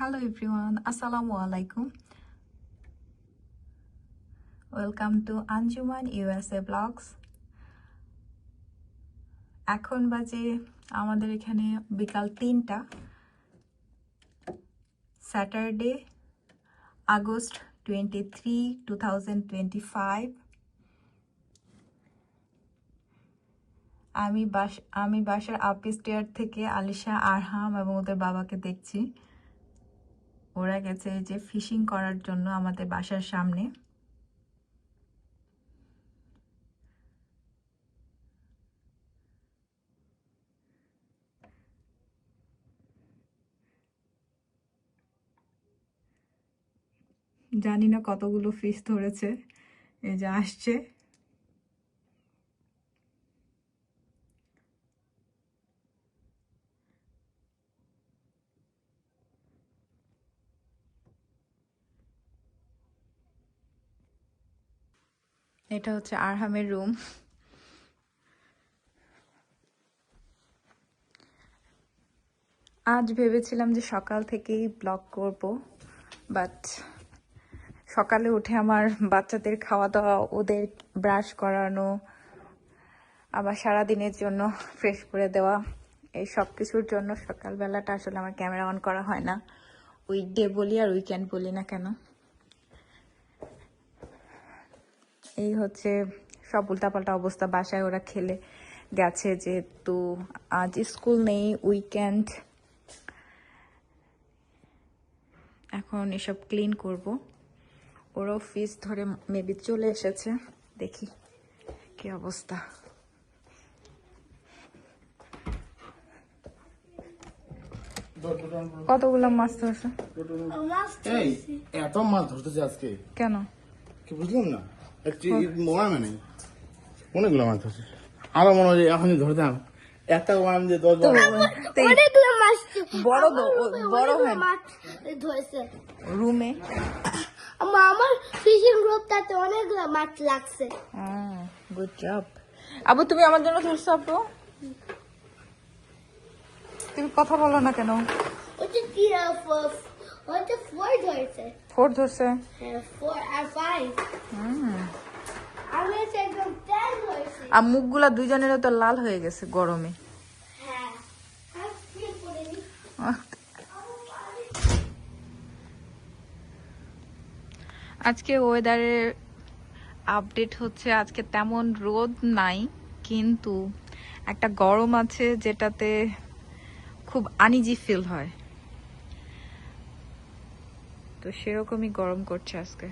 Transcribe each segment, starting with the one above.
Hello everyone আসসালামু আলাইকুম welcome to Anjuman USA blogs এখন বাজে আমাদের এখানে বিকাল তিনটা Saturday August twenty three two thousand twenty five আমি বাস, আমি বাসার আপ স্টেয়ার থেকে আলিশা, আরহাম এবং ওদের বাবাকে দেখছি। ওরা গেছে যে ফিশিং করার জন্য আমাদের বাসার সামনে। জানি না কতগুলো ফিশ ধরেছে। এই যে আসছে। এটা হচ্ছে আরহামের রুম। আজ ভেবেছিলাম যে সকাল থেকেই ব্লগ করব বাট সকালে উঠে আমার বাচ্চাদের খাওয়া দাওয়া ওদের ব্রাশ করানো, আবার সারা দিনের জন্য ফ্রেশ করে দেওয়া, এই সব কিছুর জন্য সকালবেলাটা আসলে আমার ক্যামেরা অন করা হয় না। উইকডে বলি আর উইকেন্ড বলি না কেন? এই হচ্ছে সব উল্টাপাল্টা অবস্থা বাসায় ওরা খেলে। গেছে যেহেতু আজ স্কুল নেই উইকেন্ড এখন এসব ক্লিন করব। ওরাও ফিস ধরে মেবি চলে এসেছে। দেখি কি অবস্থা। কতগুলো মাছ ধরছে? এত মাছ ধরতেছে আজকে। কেন? কি বুঝলাম না। একটি মোড়ামে নেই অনেকগুলো মাছ ধরছে আরও মনে হয় এখনই ধরতাম একটা ওয়ান দিয়ে দশ বারো অনেকগুলো মাছ বড় বড় মাছ ধরেছে। রুমে? আমার আমার ফিশিং গ্রুপটাতে অনেকগুলো মাছ লাগছে। গুড জব আবু তুমি আমার জন্য ধরছো আপু তুমি কথা বলো না কেন? ওটা কি ওটা ফোর ধরেছে ফোর ধরছে হ্যাঁ ফোর আর ফাইভ হুম। আমি একদম ধরেছি আর মুখগুলা দুইজনেরও তো লাল হয়ে গেছে গরমে। হ্যাঁ। আর। আজকে ওয়েদারের আপডেট হচ্ছে আজকে তেমন রোদ নাই কিন্তু একটা গরম আছে যেটাতে খুব আনিজি ফিল হয়। তো সেরকমই গরম করছে আজকে।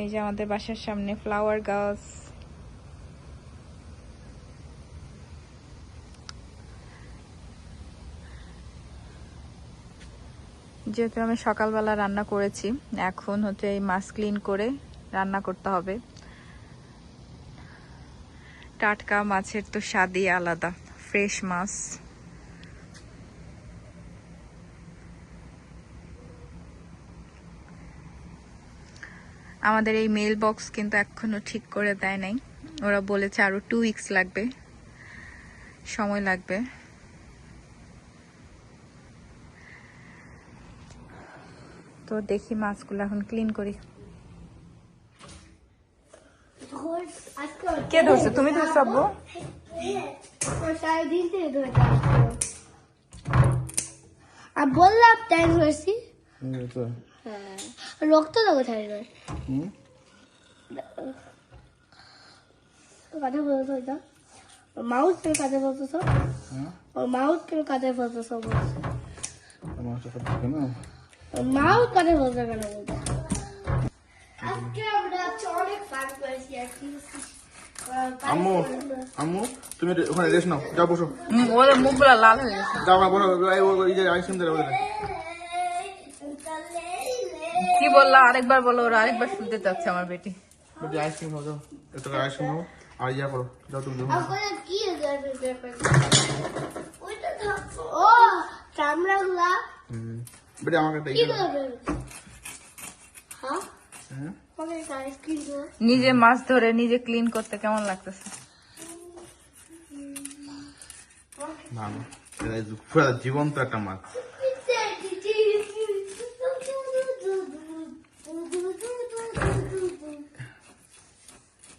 এই যে আমাদের বাসার সামনে ফ্লাওয়ার গাছ। যেহেতু আমি সকালবেলা রান্না করেছি, এখন হচ্ছে এই মাছ ক্লিন করে রান্না করতে হবে। টাটকা মাছের তো স্বাদই আলাদা ফ্রেশ মাছ। আমাদের এই মেল বক্স কিন্তু এখনও ঠিক করে দেয় নাই। ওরা বলেছে আরও টু উইকস লাগবে। সময় লাগবে। তো দেখি মাছগুলো এখন ক্লিন করি। ধর কে ধরছে? তুমি ধরছো আব্বু। আর বললাম টেন ধরেছি। হ্যাঁ রক্ত দেবো কোথায় হুম? কাঁধে বলতো এটা। মাউথ কেন কাঁধে বলতো সব? হ্যাঁ? মাউথ কেন কাঁধে বলতো সব বলছে। মাউথ কাঁধে বলতো কেন বলতো আজকে আমরা অনেক ফান করেছি আর কি। আম্মু আম্মু তুমি ওখানে রেস্ট নাও। যাও বসো। ওদের মুখগুলো লাল হয়ে গেছে। যাও বসো আইসক্রিম দেবে ওদের। কি বললা? আরেকবার বলো ওরা আরেকবার শুনতে চাচ্ছে আমার বেটি। বেটি আইসক্রিম খাও যাও। একটু আইসক্রিম খাও আর ইয়া করো যাও তুমি কি ওইটা ও চামড়াগুলা। হুম। বেটি আমাকে একটা কি ইয়ে করবে হ্যাঁ? হ্যাঁ নিজে মাছ ধরে নিজে ক্লিন করতে কেমন লাগতেছে? জীবন্ত একটা মাছ।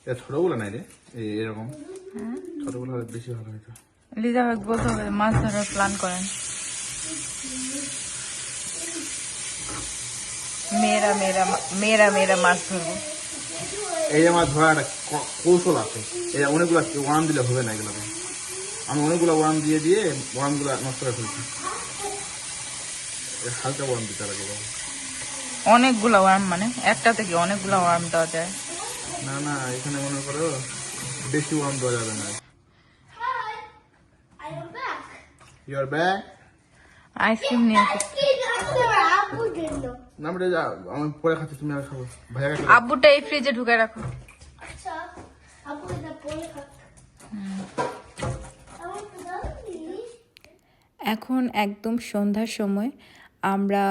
এটা ছোটগুলো নাই রে এরকম। ছোটগুলো বেশি ভালো হতো লিজা ভাই বলতে হবে মাছ ধরার প্ল্যান করেন। মেয়েরা মেয়েরা মেয়েরা মেয়েরা মাছ ধরবো। এই যে আমার ধরা একটা ক- কৌশল আছে এই অনেকগুলো ওয়ান দিলে হবে না এগুলোকে আমি অনেকগুলো ওয়ান দিয়ে দিয়ে ওয়ানগুলো নষ্ট করে ফেলছি। হালকা ওয়ান দিতে লাগে অনেকগুলো ওয়ার্ম মানে একটা থেকে অনেকগুলো ওয়ার্ম দেওয়া যায়। না না এখানে মনে করো বেশি ওয়ান দেওয়া যাবে না। Hi, I am back. Your bag ice cream নিয়ে এসেছি আপুর জন্য। না বেটা যা আমি পরে খাচ্ছি তুমি আর খাব ভাইয়া আব্বুটা এই ফ্রিজে ঢুকে রাখো। আচ্ছা এটা পরে এখন একদম সন্ধ্যার সময়। আমরা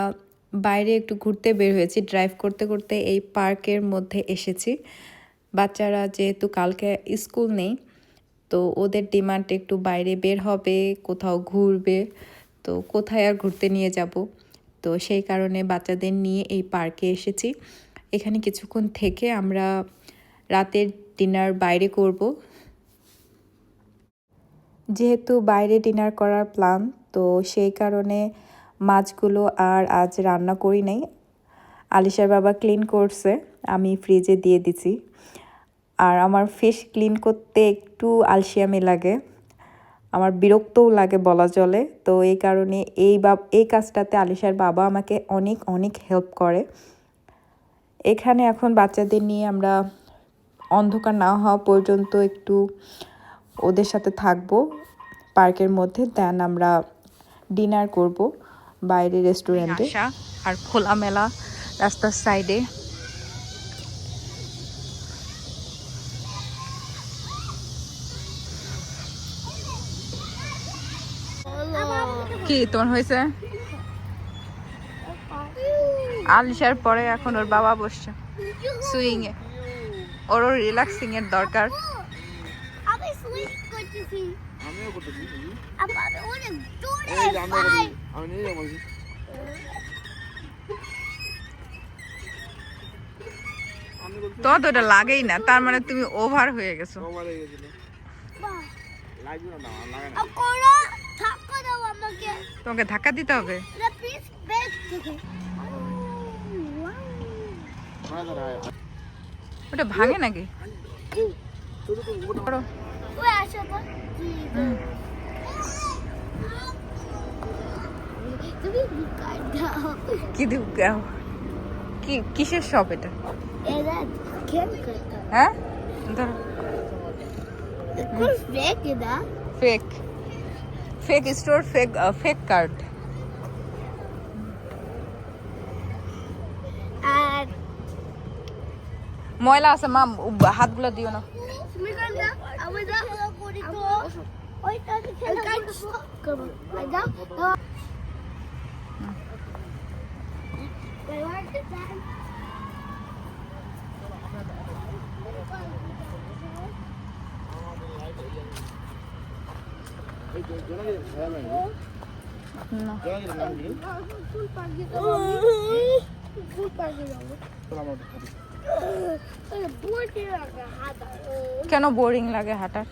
বাইরে একটু ঘুরতে বের হয়েছি ড্রাইভ করতে করতে এই পার্কের মধ্যে এসেছি। বাচ্চারা যেহেতু কালকে স্কুল নেই, তো ওদের ডিমান্ড একটু বাইরে বের হবে, কোথাও ঘুরবে, তো কোথায় আর ঘুরতে নিয়ে যাব? তো সেই কারণে বাচ্চাদের নিয়ে এই পার্কে এসেছি। এখানে কিছুক্ষণ থেকে আমরা রাতের ডিনার বাইরে করব। যেহেতু বাইরে ডিনার করার প্ল্যান, তো সেই কারণে মাছগুলো আর আজ রান্না করি নাই। আলিশার বাবা ক্লিন করছে, আমি ফ্রিজে দিয়ে দিছি। আর আমার ফিশ ক্লিন করতে একটু আলসিয়ামি লাগে। আমার বিরক্তও লাগে বলা চলে। তো এই কারণে এই বা, এই কাজটাতে আলিশার বাবা আমাকে অনেক অনেক হেল্প করে। এখানে এখন বাচ্চাদের নিয়ে আমরা অন্ধকার না হওয়া পর্যন্ত একটু ওদের সাথে থাকব। পার্কের মধ্যে দেন আমরা ডিনার করব বাইরে রেস্টুরেন্টে আর খোলামেলা রাস্তার সাইডে কি তোমার হয়েছে? আলিশার পরে এখন ওর বাবা বসছে সুইং এ ওরও রিল্যাক্সিং এর দরকার তো এটা লাগেই না তার মানে তুমি ওভার হয়ে গেছো। হয়ে গেছিল। তোমাকে ধাক্কা দিতে হবে? ওটা ভাঙে নাকি? বিকার দাও। কি কিসের শপ এটা? হ্যাঁ? ধরো। Fake fake store fake fake card আর ময়লা আছে মা হাতগুলো দিও না। তুমি কোন দাও আমি দাও করি তো ওইটাকে খেলা করব আই দাও দাও Wait, what is that? এই যে জোনাকি ভাইয়া নাই না জোনাকি নাম কি ফুল পাখি ফুল পাখি যাব চল আমার সাথে বুড়ি লাগা হাতা কেন বোরিং লাগে হাঁটার?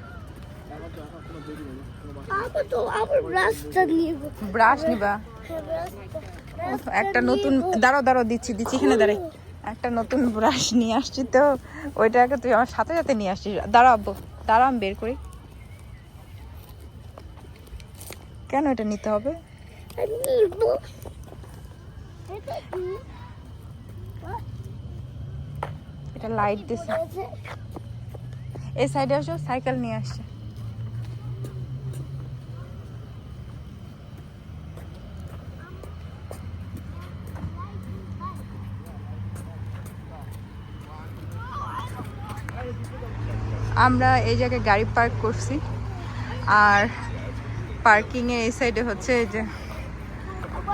ব্রাশ নিবা। একটা নতুন দাঁড়াও দাঁড়াও, দিচ্ছি দিচ্ছি, এখানে দাঁড়াই। একটা নতুন ব্রাশ নিয়ে আসছি তো, ওইটাকে তুই আমার সাথে সাথে নিয়ে আসছিস। দাঁড়াও দাঁড়া আমি বের করি। কেন এটা নিতে হবে? এটা লাইট দিছে। এই সাইডে আসো সাইকেল নিয়ে আসছে। আমরা এই জায়গায় গাড়ি পার্ক করছি। আর পার্কিং এ এই সাইডে হচ্ছে এই যে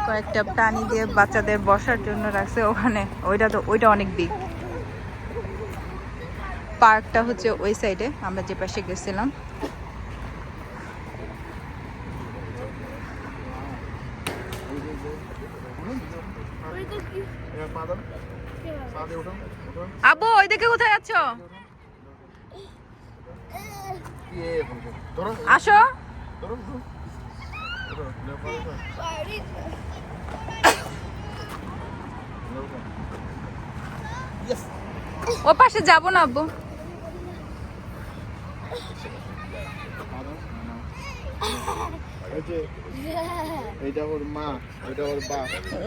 কয়েকটা প্রাণী দিয়ে বাচ্চাদের বসার জন্য রাখছে ওখানে ওইটা তো ওইটা অনেক বিগ পার্কটা হচ্ছে ওই সাইডে আমরা যে পাশে গেছিলাম আব্বু ওই দিকে কোথায় যাচ্ছ আসো ও পাশে যাব না, আব্বু।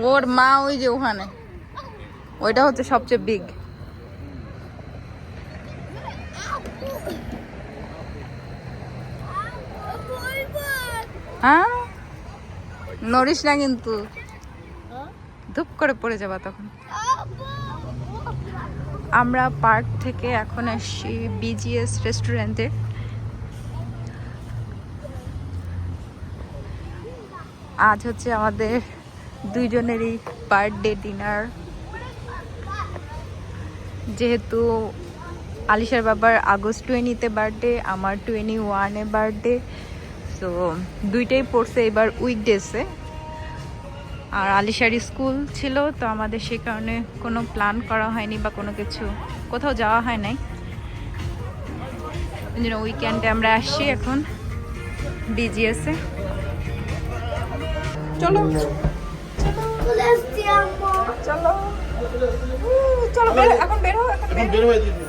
ওর মা ওই যে ওখানে। ওইটা হচ্ছে সবচেয়ে বিগ হ্যাঁ? নড়িস না কিন্তু। ধূপ করে পড়ে যাবা তখন। আমরা পার্ক থেকে এখন আসছি বিজিএস রেস্টুরেন্টে আজ হচ্ছে আমাদের দুইজনেরই বার্থডে ডিনার যেহেতু আলিশার বাবার আগস্ট টোয়েন্টিতে বার্থডে আমার টোয়েন্টি ওয়ানে বার্থডে তো দুইটাই পড়ছে এবার উইকডেসে আর আলিশার স্কুল ছিল তো আমাদের সে কারণে কোনো প্ল্যান করা হয়নি বা কোনো কিছু। কোথাও যাওয়া হয় নাই। ওই জন্য উইকেন্ডে আমরা আসছি এখন বিজিএসে চলো। চলো। চলো। এখন বের এখন বের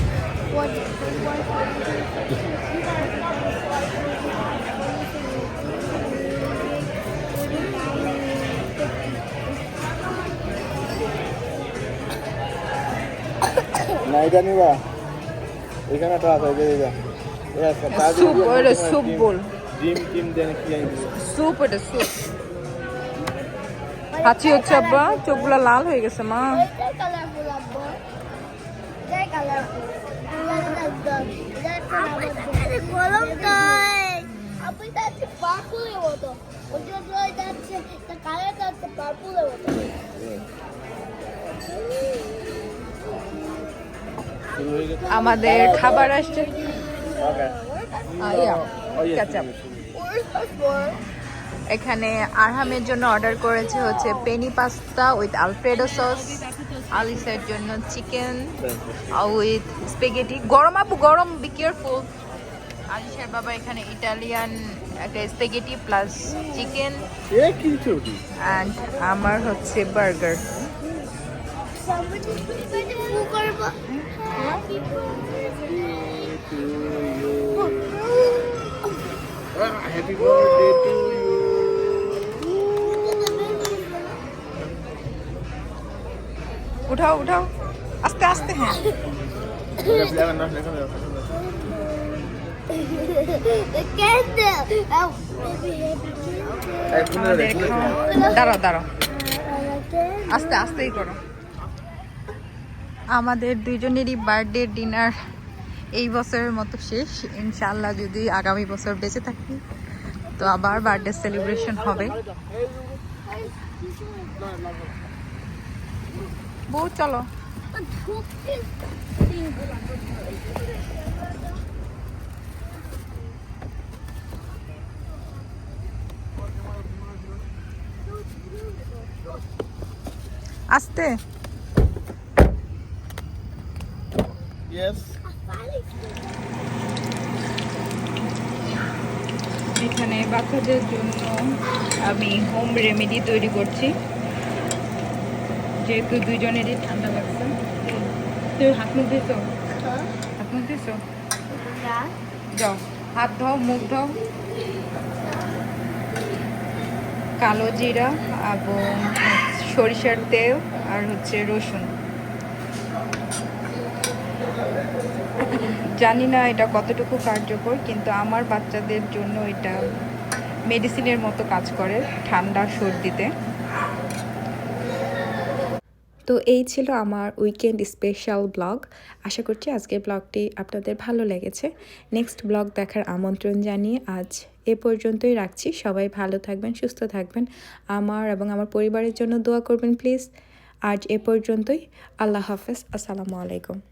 না এটা নিবা। এখানে একটা আছে এই যে। এটা স্যুপ বল ডিম টিম দেন কি স্যুপ ওটা স্যুপ হাঁচি হচ্ছে আব্বা চোখগুলো লাল হয়ে গেছে মা। কালারফুল আব্বু। কালারফুল গরম তাই আপনি যাচ্ছে পার্পুলের মতো ওই জন্য যাচ্ছে কালার যাচ্ছে পার্পুলের মতো শুরু গেছে আমাদের খাবার আসছে কেচাপ এখানে আরহামের জন্য অর্ডার করেছে হচ্ছে penne pasta with alfredo sauce আলিসের জন্য চিকেন উইথ স্পেগেটি। গরম আপু গরম বি কেয়ারফুল আলিশের বাবা এখানে ইটালিয়ান একটা স্পেগেটি প্লাস চিকেন অ্যান্ড আমার হচ্ছে বার্গার। হ্যাপি বার্থডে টু উঠাও উঠাও আস্তে আস্তে হ্যাঁ দাঁড়াও দাঁড়াও আস্তে আস্তেই করো আমাদের দুইজনেরই বার্থডে ডিনার এই বছরের মতো শেষ। ইনশাল্লাহ যদি আগামী বছর বেঁচে থাকি তো আবার বার্থডে সেলিব্রেশন হবে। বউ চলো। আস্তে। এখানে বাচ্চাদের জন্য আমি হোম রেমেডি তৈরি করছি। যেহেতু দুজনেরই ঠান্ডা লাগছে। তুই হাত মুখ দিয়েছ হাত মুখ দিয়েছ যাও হাত ধোও মুখ ধোও। কালো জিরা এবং সরিষার তেল আর হচ্ছে রসুন। জানি না এটা কতটুকু কার্যকর কিন্তু আমার বাচ্চাদের জন্য এটা মেডিসিনের মতো কাজ করে ঠান্ডা সর্দিতে। তো তো এই ছিল আমার উইকেন্ড স্পেশাল ব্লগ আশা করছি আজকের ব্লগটি আপনাদের ভালো লেগেছে। নেক্সট ব্লগ দেখার আমন্ত্রণ জানিয়ে আজ এ পর্যন্তই রাখছি। সবাই ভালো থাকবেন, সুস্থ থাকবেন। আমার এবং আমার পরিবারের জন্য দোয়া করবেন প্লিজ আজ এ পর্যন্তই। আল্লাহ হাফেজ। আসসালামু আলাইকুম।